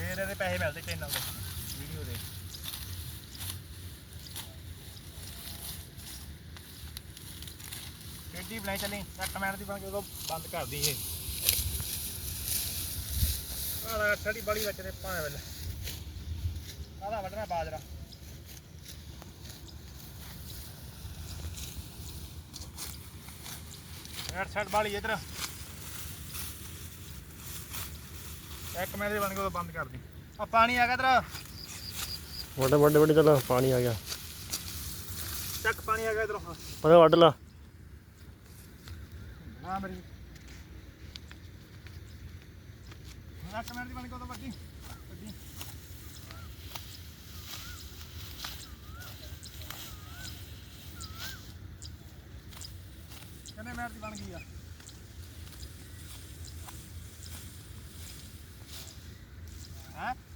ਫੇਰ ਇਹਦੇ ਪੈਸੇ ਮਿਲਦੇ ਚੈਨਲ ਦੇ ਵੀਡੀਓ ਦੇ। ਟੇਡੀ ਬਣਾਈ ਚੱਲੀ? ਸੱਟ ਮੈਨ ਦੀ ਬਣ ਕੇ ਉਦੋਂ ਬੰਦ ਕਰਦੀ ਇਹ। ਆਹ ਛੜੀ ਬੜੀ ਵਿੱਚ ਤੇ ਭਾਵੇਂ ਵੇਲੇ। ਆਹਦਾ ਵੱਢਣਾ ਬਾਜਰਾ। ਹੈਡ ਸੈਟ ਵਾਲੀ ਇਧਰ। ਇੱਕ ਮਿੰਟ ਦੇ ਬਣ ਕੇ ਉਦੋਂ ਬੰਦ ਕਰ ਦੀ ਆ ਪਾਣੀ ਆ ਗਿਆ ਇਧਰ ਵੱਡੇ ਵੱਡੇ ਵੱਡੇ ਚੱਲ ਪਾਣੀ ਆ ਗਿਆ। ਚੱਕ ਪਾਣੀ ਆ ਗਿਆ ਇਧਰ ਉਹਦਾ ਵੱਢ ਲਾ। ਹਾਂ ਮੇਰੀ। ਇੱਕ ਮਿੰਟ ਦੀ ਬਣ ਕੇ ਉਦੋਂ ਵੱਡੀ ਵੱਡੀ ਕਿੰਨੇ ਮਿੰਟ ਦੀ ਬਣ ਗਈ ਆ? え